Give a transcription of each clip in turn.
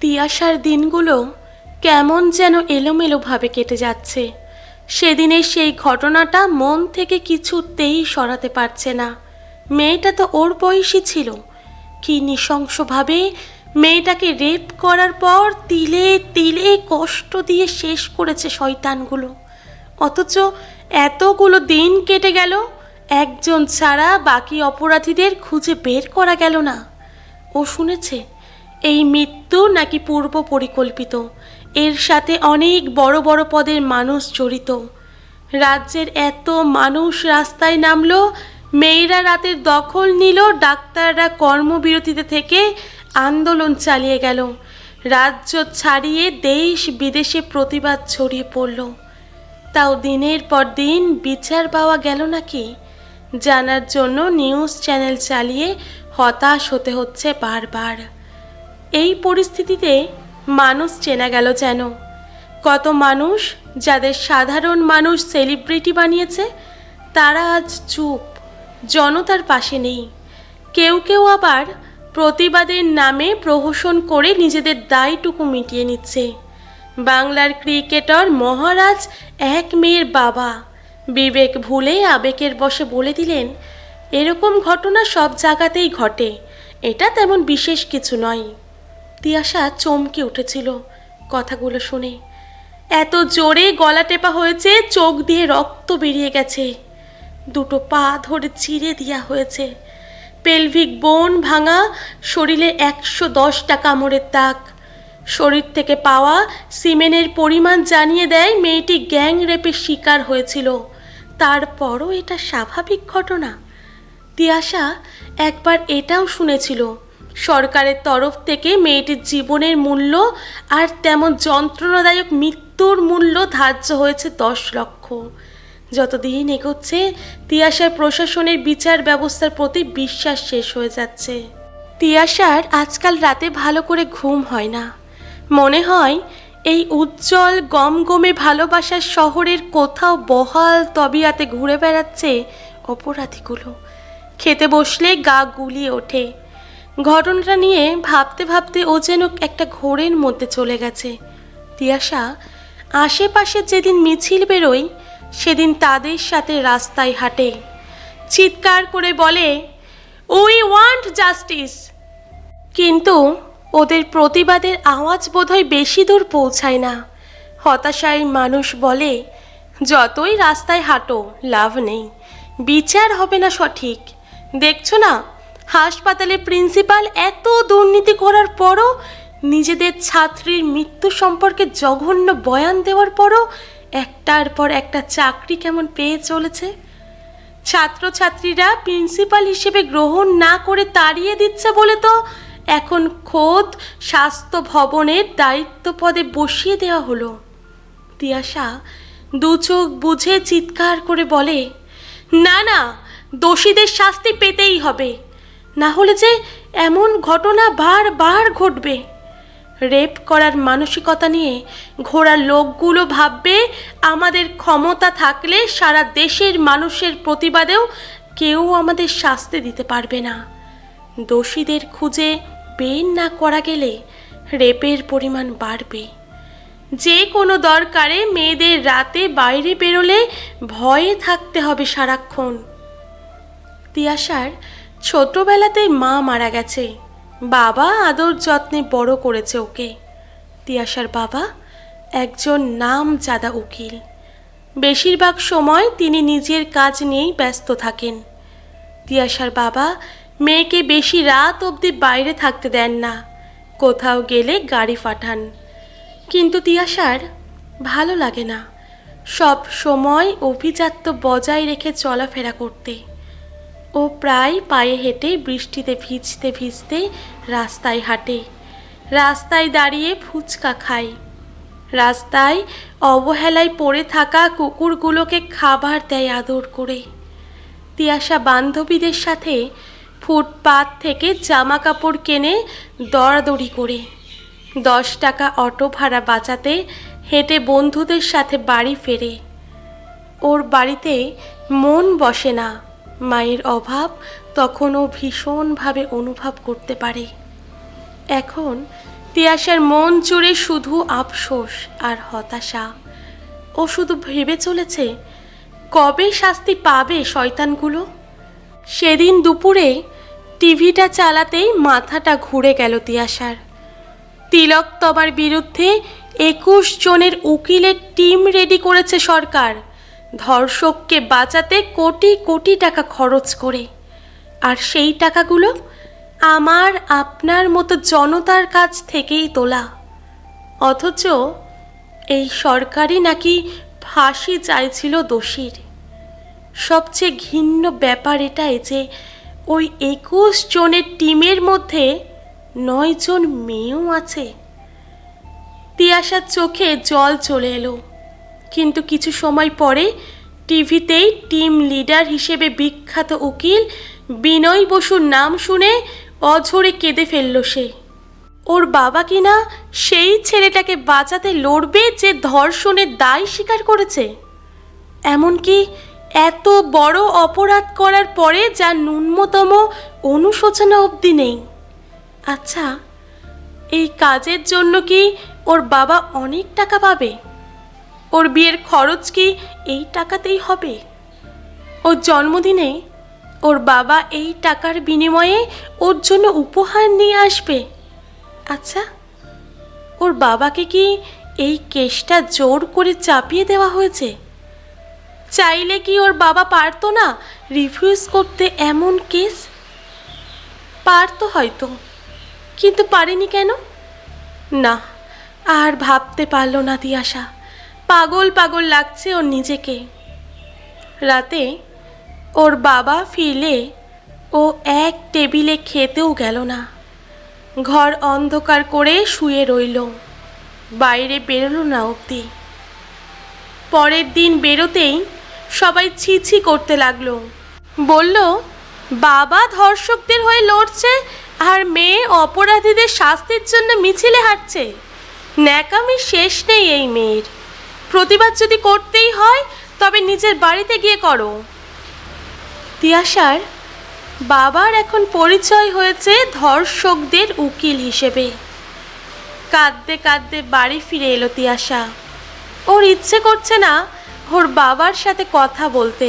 তিয়াশার দিনগুলো কেমন যেন এলোমেলোভাবে কেটে যাচ্ছে। সেদিনের সেই ঘটনাটা মন থেকে কিছুতেই সরাতে পারছে না। মেয়েটা তো ওর বয়সী ছিল। কি নৃশংসভাবে মেয়েটাকে রেপ করার পর তিলে তিলে কষ্ট দিয়ে শেষ করেছে শয়তানগুলো। অথচ এতগুলো দিন কেটে গেল, একজন ছাড়া বাকি অপরাধীদের খুঁজে বের করা গেল না। ও শুনেছে এই মৃত্যু নাকি পূর্ব পরিকল্পিত। এর সাথে অনেক বড় বড় পদের মানুষ জড়িত। রাজ্যের এত মানুষ রাস্তায় নামলো, মেয়েরা রাতের দখল নিল, ডাক্তাররা কর্মবিরতিতে থেকে আন্দোলন চালিয়ে গেল। রাজ্য ছাড়িয়ে দেশ বিদেশে প্রতিবাদ ছড়িয়ে পড়ল। তাও দিনের পর দিন বিচার পাওয়া গেল নাকি? জানার জন্য নিউজ চ্যানেল চালিয়ে হতাশ হতে হচ্ছে বারবার। এই পরিস্থিতিতে মানুষ চেনা গেল যেন। কত মানুষ যাদের সাধারণ মানুষ সেলিব্রিটি বানিয়েছে, তারা আজ চুপ, জনতার পাশে নেই। কেউ কেউ আবার প্রতিবাদের নামে প্রহসন করে নিজেদের দায়টুকু মিটিয়ে নিচ্ছে। বাংলার ক্রিকেটার মহারাজ এক মেয়ের বাবা। বিবেক ভুলে আবেগের বসে বলে দিলেন, এরকম ঘটনা সব জায়গাতেই ঘটে। এটা তেমন বিশেষ কিছু নয়। তিয়াশা চমকে উঠেছিল কথাগুলো শুনে। এত জোরে গলা টেপা হয়েছে, চোখ দিয়ে রক্ত বেরিয়ে গেছে। দুটো পা ধরে চিড়ে দেওয়া হয়েছে। পেলভিক বোন ভাঙা, শরীরে একশো দশটা কামড়ের দাগ। শরীর থেকে পাওয়া সিমেনের পরিমাণ জানিয়ে দেয় মেয়েটি গ্যাং রেপের শিকার হয়েছিল। তারপরও এটা স্বাভাবিক ঘটনা। তিয়াশা একবার এটাও শুনেছিল। সরকারের তরফ থেকে মেয়েটির জীবনের মূল্য আর তেমন যন্ত্রণাদায়ক মৃত্যুর মূল্য ধার্য হয়েছে দশ লক্ষ। যতদিন এগোচ্ছে, তিয়াশার প্রশাসনের বিচার ব্যবস্থার প্রতি বিশ্বাস শেষ হয়ে যাচ্ছে। তিয়াশার আজকাল রাতে ভালো করে ঘুম হয় না। মনে হয়, এই উজ্জ্বল, গমগমে ভালোবাসার শহরের কোথাও বহাল তবিয়াতে ঘুরে বেড়াচ্ছে অপরাধীগুলো। খেতে বসলে গা গুলিয়ে ওঠে। ঘটনাটা নিয়ে ভাবতে ভাবতে ও যেন একটা ঘোরের মধ্যে চলে গেছে। তিয়াশা, আশেপাশে যেদিন মিছিল বেরোয়, সেদিন তাদের সাথে রাস্তায় হাঁটে। চিৎকার করে বলে উই ওয়ান্ট জাস্টিস কিন্তু ওদের প্রতিবাদের আওয়াজ বোধহয় বেশি দূর পৌঁছায় না। হতাশায় মানুষ বলে, যতই রাস্তায় হাঁটো, লাভ নেই। বিচার হবে না সঠিক। দেখছ না হাসপাতালের প্রিন্সিপাল এত দুর্নীতি করার পরও নিজেদের ছাত্রীর মৃত্যু সম্পর্কে জঘন্য বয়ান দেওয়ার পরও একটার পর একটা চাকরি কেমন পেয়ে চলেছে? ছাত্রছাত্রীরা প্রিন্সিপাল হিসেবে গ্রহণ না করে তাড়িয়ে দিচ্ছে বলে তো এখন খোদ স্বাস্থ্য ভবনের দায়িত্ব পদে বসিয়ে দেওয়া হলো। তিয়াশা দু চোখ বুঝে চিৎকার করে বলে, না না, দোষীদের শাস্তি পেতেই হবে। না হলে যে এমন ঘটনা বারবার ঘটবে। রেপ করার মানসিকতা নিয়ে ঘোড়ার লোকগুলো ভাববে, আমাদের ক্ষমতা থাকলে সারা দেশের মানুষের প্রতিবাদেও কেউ আমাদের শাস্তি দিতে পারবে না। দোষীদের খুঁজে বের না করা গেলে রেপের পরিমাণ বাড়বে। যে কোনো দরকারে মেয়েদের রাতে বাইরে বেরোলে ভয়ে থাকতে হবে সারাক্ষণ। তিয়াশার ছোটবেলাতেই মা মারা গেছে। বাবা আদর যত্নে বড় করেছে ওকে। তিয়াশার বাবা একজন নাম জাদা উকিল। বেশিরভাগ সময় তিনি নিজের কাজ নিয়েই ব্যস্ত থাকেন। তিয়াশার বাবা মেয়েকে বেশি রাত অবধি বাইরে থাকতে দেন না, কোথাও গেলে গাড়ি ফাটান। কিন্তু তিয়াশার ভালো লাগে না। সব সময় অভিজাত্য বজায় রেখে চলাফেরা করতে। ও প্রায় পায়ে হেঁটে বৃষ্টিতে ভিজতে ভিজতে রাস্তায় হাঁটে। রাস্তায় দাঁড়িয়ে ফুচকা খায়। রাস্তায় অবহেলায় পড়ে থাকা কুকুরগুলোকে খাবার দেয় আদর করে। তিয়াশা বান্ধবীদের সাথে ফুটপাত থেকে জামা কাপড় কেনে দরাদরি করে। দশ টাকা অটো ভাড়া বাঁচাতে হেঁটে বন্ধুদের সাথে বাড়ি ফেরে। ওর বাড়িতে মন বসে না। মায়ের অভাব তখনও ভীষণভাবে অনুভব করতে পারে। এখন তিয়াসার মন জুড়ে শুধু আফসোস আর হতাশা। ও শুধু ভেবে চলেছে, কবে শাস্তি পাবে শয়তানগুলো? সেদিন দুপুরে টিভিটা চালাতেই মাথাটা ঘুরে গেল তিয়াসার। তিলক তবার বিরুদ্ধে একুশ জনের উকিলের টিম রেডি করেছে সরকার। ধর্ষককে বাঁচাতে কোটি কোটি টাকা খরচ করে। আর সেই টাকাগুলো আমার, আপনার মতো জনতার কাছ থেকেই তোলা। অথচ এই সরকারই নাকি ফাঁসি চাইছিল দোষীর। সবচেয়ে ঘিন্ন ব্যাপার এটাই যে ওই একুশ জনের টিমের মধ্যে নয় জন মেয়েও আছে। তিয়াসার চোখে জল চলে এলো। কিন্তু কিছু সময় পরে টিভিতেই টিম লিডার হিসেবে বিখ্যাত উকিল বিনয় বসুর নাম শুনে অঝরে কেঁদে ফেলল সে। ওর বাবা কিনা সেই ছেলেটাকে বাঁচাতে লড়বে যে ধর্ষণের দায় স্বীকার করেছে? এমনকি এত বড় অপরাধ করার পরে যা ন্যূনতম অনুশোচনা অবধি নেই। আচ্ছা এই কাজের জন্য কি ওর বাবা অনেক টাকা পাবে? ওর বিয়ের খরচ কি এই টাকাতেই হবে? ওর জন্মদিনে ওর বাবা এই টাকার বিনিময়ে ওর জন্য উপহার নিয়ে আসবে। আচ্ছা ওর বাবাকে কি এই কেসটা জোর করে চাপিয়ে দেওয়া হয়েছে? চাইলে কি ওর বাবা পারতো না রিফিউজ করতে এমন কেস? পারতো হয়তো, কিন্তু পারেনি কেন? না, আর ভাবতে পারল না তিয়াশা পাগল পাগল লাগছে ওর নিজেকে। রাতে ওর বাবা ফিরলে ও এক টেবিলে খেতেও গেল না। ঘর অন্ধকার করে শুয়ে রইল। বাইরে বেরোলো না অবধি। পরের দিন বেরোতেই সবাই ছি ছি করতে লাগল। বলল, বাবা ধর্ষকদের হয়ে লড়ছে আর মেয়ে অপরাধীদের শাস্তির জন্য মিছিলে হাঁটছে। ন্যাকামি শেষ নেই এই মেয়ের। প্রতিবাদ যদি করতেই হয়, তবে নিজের বাড়িতে গিয়ে করো। তিয়াসার বাবার এখন পরিচয় হয়েছে ধর্ষকদের উকিল হিসেবে। কাঁদতে কাঁদতে বাড়ি ফিরে এলো তিয়াসা ওর ইচ্ছে করছে না ওর বাবার সাথে কথা বলতে।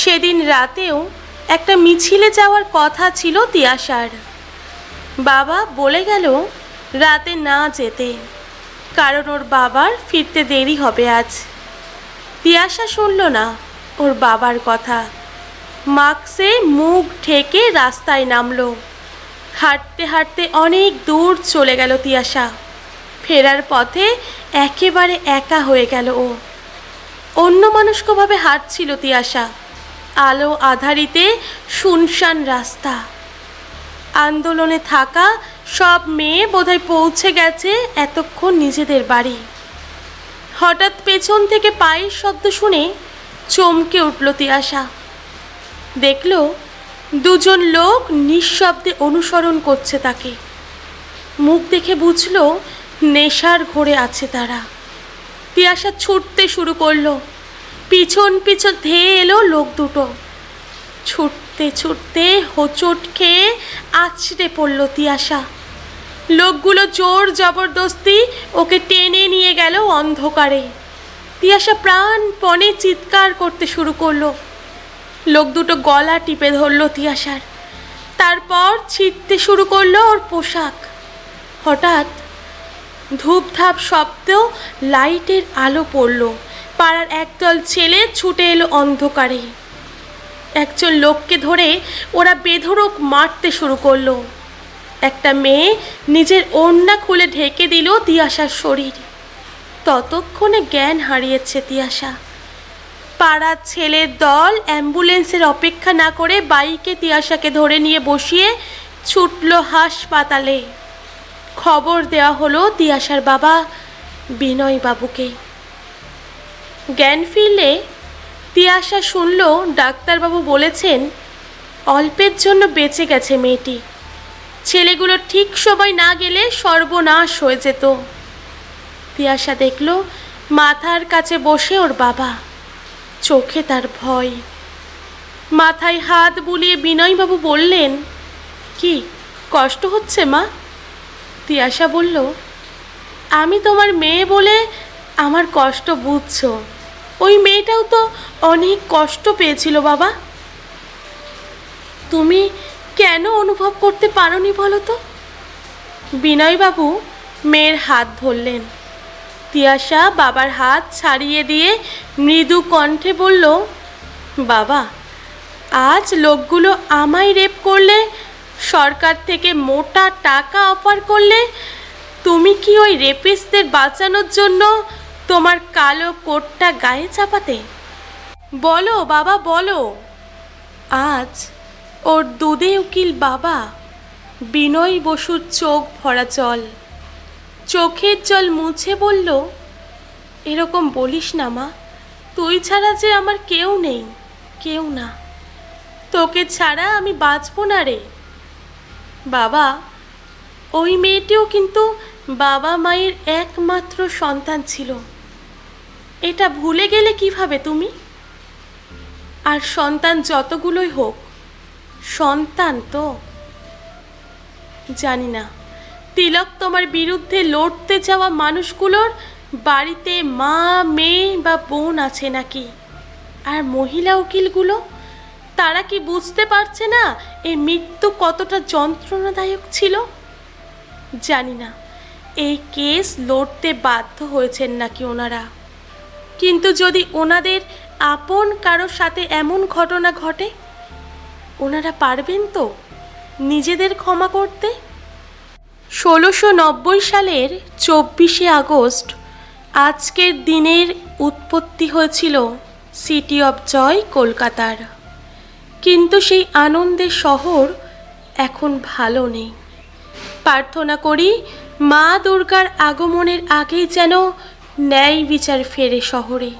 সেদিন রাতেও একটা মিছিলে যাওয়ার কথা ছিল তিয়াসার বাবা বলে গেল, রাতে না যেতে। কারণ ওর বাবার ফিরতে দেরি হবে আজ। তিয়াসা শুনল না ওর বাবার কথা। মাস্কে মুখ ঢেকে রাস্তায় নামলো। হাঁটতে হাঁটতে অনেক দূর চলে গেল তিয়াসা ফেরার পথে একেবারে একা হয়ে গেল ও। অন্য মানুষকভাবে হাঁটছিল তিয়াসা আলো আধারিতে শুনশান রাস্তা। আন্দোলনে থাকা সব মেয়ে বোধহয় পৌঁছে গেছে এতক্ষণ নিজেদের বাড়ি। হঠাৎ পেছন থেকে পায়ের শব্দ শুনে চমকে উঠল তিয়াসা দেখল দুজন লোক নিঃশব্দে অনুসরণ করছে তাকে। মুখ দেখে বুঝল নেশার ঘোরে আছে তারা। তিয়াসা ছুটতে শুরু করল। পিছন পিছন ধেয়ে এলো লোক দুটো। ছুটতে ছুটতে হোঁচট খেয়ে আছড়ে পড়ল তিয়াশা। লোকগুলো জোর জবরদস্তি ওকে টেনে নিয়ে গেল অন্ধকারে। তিয়াসা প্রাণপণে চিৎকার করতে শুরু করল। লোক দুটো গলা টিপে ধরলো তিয়াশার। তারপর ছিটতে শুরু করল ওর পোশাক। হঠাৎ ধূপধাপ শব্দেও লাইটের আলো পড়ল। পাড়ার একদল ছেলে ছুটে এলো অন্ধকারে। একজন লোককে ধরে ওরা বেধরক মারতে শুরু করল। একটা মেয়ে নিজের ওড়না খুলে ঢেকে দিল তিয়াসার শরীর। ততক্ষণে জ্ঞান হারিয়েছে তিয়াসা পাড়ার ছেলের দল অ্যাম্বুলেন্সের অপেক্ষা না করে বাইকে তিয়াসাকে ধরে নিয়ে বসিয়ে ছুটল হাসপাতালে। খবর দেওয়া হলো তিয়াসার বাবা বিনয় বাবুকে জ্ঞান ফিরলে তিয়াসা শুনল ডাক্তারবাবু বলেছেন, অল্পের জন্য বেঁচে গেছে মেয়েটি। ছেলেগুলো ঠিক সময় না গেলে সর্বনাশ হয়ে যেত। তিয়াসা দেখল মাথার কাছে বসে ওর বাবা। চোখে তার ভয়। মাথায় হাত বুলিয়ে বিনয়বাবু বললেন, কি, কষ্ট হচ্ছে মা? তিয়াশা বলল, আমি তোমার মেয়ে বলে আমার কষ্ট বুঝছ। ওই মেয়েটাও তো অনেক কষ্ট পেয়েছিল, বাবা। তুমি কেন অনুভব করতে পারোনি বলো তো? বিনয়বাবু মেয়ের হাত ধরলেন। তিয়াশা বাবার হাত ছাড়িয়ে দিয়ে মৃদু কণ্ঠে বলল, বাবা, আজ লোকগুলো আমায় রেপ করলে, সরকার থেকে মোটা টাকা অফার করলে, তুমি কি ওই রেপিসদের বাঁচানোর জন্য তোমার কালো কোটটা গায়ে চাপাতে? বলো বাবা, বলো। আজ ওর দুধে উকিল বাবা, বিনয় বসুর চোখ ভরা জল। চোখের জল মুছে বলল, এরকম বলিস না মা, তুই ছাড়া যে আমার কেউ নেই, কেউ না। তোকে ছাড়া আমি বাঁচব না রে। বাবা, ওই মেয়েটিও কিন্তু বাবা মায়ের একমাত্র সন্তান ছিল। এটা ভুলে গেলে কীভাবে তুমি? আর সন্তান যতগুলোই হোক, সন্তান তো। জানি না, তিলক তোমার বিরুদ্ধে লড়তে যাওয়া মানুষগুলোর বাড়িতে মা, মেয়ে বা বোন আছে নাকি? আর মহিলা উকিলগুলো? তারা কি বুঝতে পারছে না এই মৃত্যু কতটা যন্ত্রণাদায়ক ছিল? জানি না, এই কেস লড়তে বাধ্য হয়েছেন নাকি ওনারা? কিন্তু যদি ওনাদের আপন কারোর সাথে এমন ঘটনা ঘটে, ওনারা পারবেন তো নিজেদের ক্ষমা করতে? ষোলোশো নব্বই সালের চব্বিশে আগস্ট আজকের দিনের উৎপত্তি হয়েছিল সিটি অফ জয় কলকাতার। কিন্তু সেই আনন্দের শহর এখন ভালো নেই। প্রার্থনা করি মা দুর্গার আগমনের আগেই যেন ন্যায় বিচার ফেরে শহরে।